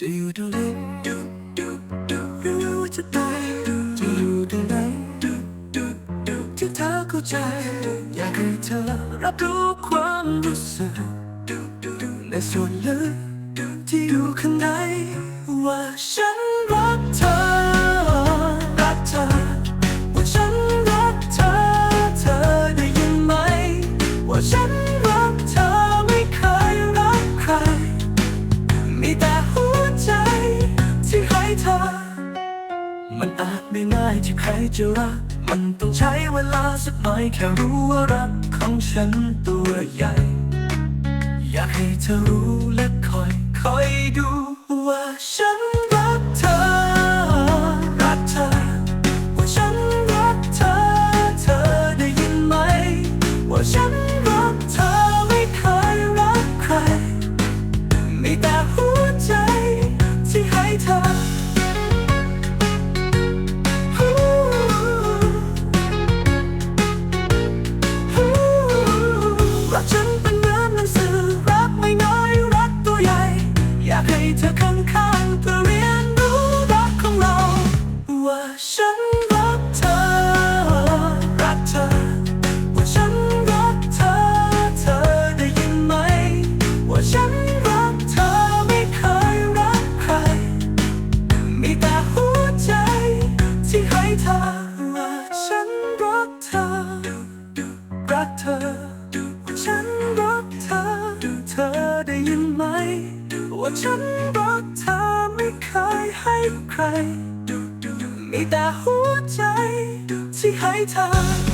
จะอยู่ตรงนี้ดูดูดูรู้จะตายจะอยู่ตรงไหนดูดูดูที่เธอเข้าใจ อยากให้เธอรับรู้ความรู้สึกดูดูดูในส่วนลึกที่อยู่ข้างในว่าฉันรัก ที่ใครจะรัก มันต้องใช้เวลาสักหน่อยแค่รู้ว่ารักของฉันตัวใหญ่ อยากให้เธอรู้และคอยคอยดูว่าฉันากให้เธอข้างข้า ว่าฉันรักเธอไม่เคยให้ใคร มีแต่หัวใจที่ให้เธอ